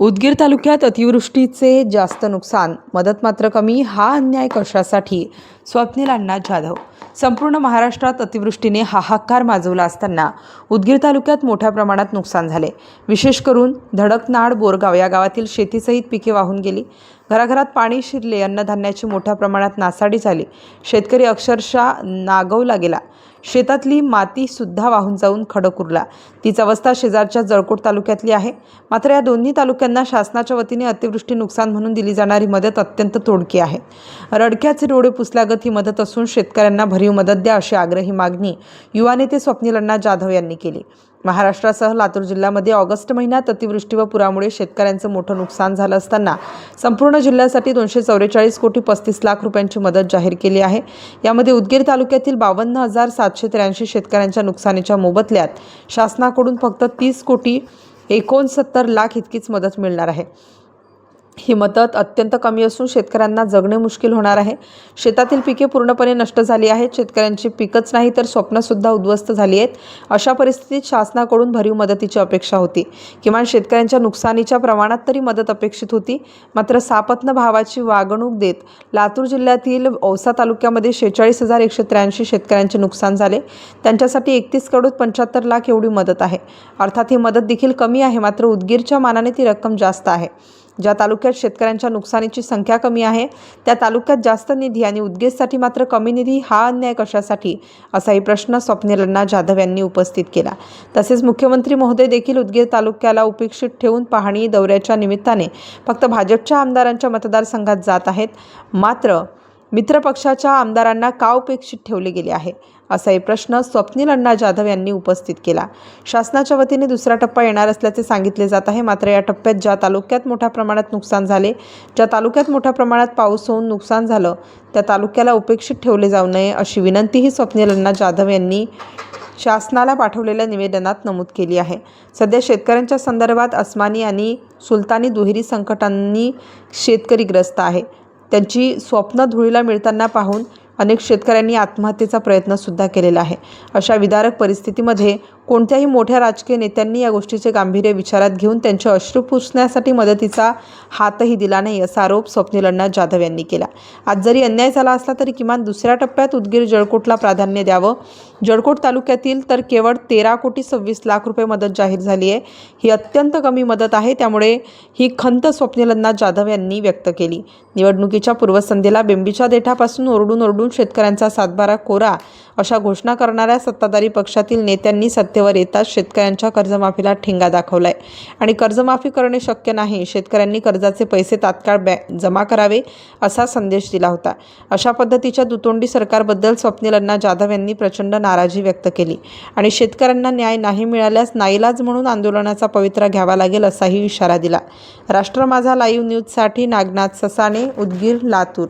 उदगीर तालुक्यात अतिवृष्टीचे जास्त नुकसान मदत मात्र कमी हा अन्याय कशासाठी? स्वप्नील अण्णा जाधव. संपूर्ण महाराष्ट्रात अतिवृष्टीने हाहाकार माजवला असताना उदगीर तालुक्यात मोठ्या प्रमाणात नुकसान झाले. विशेष करून धडकनाड बोरगाव या गावातील शेतीसहित पिके वाहून गेली. घराघरात पाणी शिरले अन्नधान्याची मोठ्या प्रमाणात नासाडी झाली. शेतकरी अक्षरशः नागवला गेला. शेतातली मातीसुद्धा वाहून जाऊन खडक उरला. तीच अवस्था शेजारच्या जळकोट तालुक्यातली आहे. मात्र या दोन्ही तालुक्यांना शासनाच्या वतीने अतिवृष्टी नुकसान म्हणून दिली जाणारी मदत अत्यंत तोडकी आहे. रडक्याचे डोळे पुसल्यागत ही मदत असून शेतकऱ्यांना भरीव मदत द्या अशी आग्रही मागणी युवा नेते स्वप्नील अण्णा जाधव यांनी केली. महाराष्ट्रासह लातूर जिल्ह्यामध्ये ऑगस्ट महिन्यात अतिवृष्टी व पुरामुळे शेतकऱ्यांचं मोठं नुकसान झालं असताना संपूर्ण जिल्ह्यासाठी दोनशे चौवेचाळीस कोटी पस्तीस लाख रुपयांची मदत जाहीर केली आहे. यामध्ये उदगीर तालुक्यातील बावन्न हजार सातशे त्र्याऐंशी शेतकऱ्यांच्या नुकसानीच्या मोबदल्यात शासनाकडून फक्त तीस कोटी एकोणसत्तर लाख इतकीच मदत मिळणार आहे. ही मदत अत्यंत कमी असून शेतकऱ्यांना जगणे मुश्किल होणार आहे. शेतातील पिके पूर्णपणे नष्ट झाली आहेत. शेतकऱ्यांची पिकच नाही तर स्वप्नसुद्धा उद्ध्वस्त झाली आहेत. अशा परिस्थितीत शासनाकडून भरीव मदतीची अपेक्षा होती. किमान शेतकऱ्यांच्या नुकसानीच्या प्रमाणात तरी मदत अपेक्षित होती. मात्र सापत्न भावाची वागणूक देत लातूर जिल्ह्यातील औसा तालुक्यामध्ये शेहेचाळीस हजार एकशे त्र्याऐंशी शेतकऱ्यांचे नुकसान झाले. त्यांच्यासाठी एकतीस करोड पंच्याहत्तर लाख एवढी मदत आहे. अर्थात ही मदत देखील कमी आहे. मात्र उदगीरच्या मानाने ती रक्कम जास्त आहे. ज्या तालुक्यात शेतकऱ्यांच्या नुकसानीची संख्या कमी आहे त्या तालुक्यात जास्त निधी आणि उद्गीरसाठी मात्र कमी निधी हा अन्याय कशासाठी? असाही प्रश्न स्वप्नील जाधव यांनी उपस्थित केला. तसेच मुख्यमंत्री महोदय देखील उदगीर तालुक्याला उपेक्षित ठेवून पाहणी दौऱ्याच्या निमित्ताने फक्त भाजपच्या आमदारांच्या मतदारसंघात जात आहेत. मात्र मित्रपक्षाच्या आमदारांना का उपेक्षित ठेवले गेले आहे असाही प्रश्न स्वप्नील अण्णा जाधव यांनी उपस्थित केला. शासनाच्या वतीने दुसरा टप्पा येणार असल्याचे सांगितले जात आहे. मात्र या टप्प्यात ज्या तालुक्यात मोठ्या प्रमाणात नुकसान झाले ज्या तालुक्यात मोठ्या प्रमाणात पाऊस होऊन नुकसान झालं त्या तालुक्याला उपेक्षित ठेवले जाऊ नये अशी विनंतीही स्वप्नील अण्णा जाधव यांनी शासनाला पाठवलेल्या निवेदनात नमूद केली आहे. सध्या शेतकऱ्यांच्या संदर्भात अस्मानी आणि सुलतानी दुहेरी संकटांनी शेतकरी ग्रस्त आहे. त्यांची स्वप्न धुळीला मिळताना पाहून अनेक शेतकऱ्यांनी आत्महत्येचा प्रयत्नसुद्धा केलेला आहे. अशा विदारक परिस्थितीमध्ये कोणत्याही मोठ्या राजकीय नेत्यांनी या गोष्टीचे गांभीर्य विचारात घेऊन त्यांचे अश्रू पुसण्यासाठी मदतीचा हातही दिला नाही असा आरोप स्वप्नील अण्णा जाधव यांनी केला. आज जरी अन्याय झाला असला तरी किमान दुसऱ्या टप्प्यात उदगीर जळकोटला प्राधान्य द्यावं. जळकोट तालुक्यातील तर केवळ तेरा कोटी सव्वीस लाख रुपये मदत जाहीर झाली आहे. ही अत्यंत कमी मदत आहे त्यामुळे ही खंत स्वप्नील अण्णा जाधव यांनी व्यक्त केली. निवडणुकीच्या पूर्वसंध्येला बेंबीच्या देठापासून ओरडून ओरडून शेतकऱ्यांचा सातबारा कोरा अशा घोषणा करणाऱ्या सत्ताधारी पक्षातील नेत्यांनी सत्तेवर येताच शेतकऱ्यांच्या कर्जमाफीला ठेंगा दाखवलाय. आणि कर्जमाफी करणे शक्य नाही. शेतकऱ्यांनी कर्जाचे पैसे तात्काळ बॅ जमा करावे असा संदेश दिला होता. अशा पद्धतीच्या दुतोंडी सरकारबद्दल स्वप्नील अण्णा जाधव यांनी प्रचंड नाराजी व्यक्त केली. आणि शेतकऱ्यांना न्याय नाही मिळाल्यास नाईलाज म्हणून आंदोलनाचा पवित्रा घ्यावा लागेल असाही इशारा दिला. राष्ट्र माझा लाईव्ह न्यूजसाठी नागनाथ ससाणे उदगीर लातूर.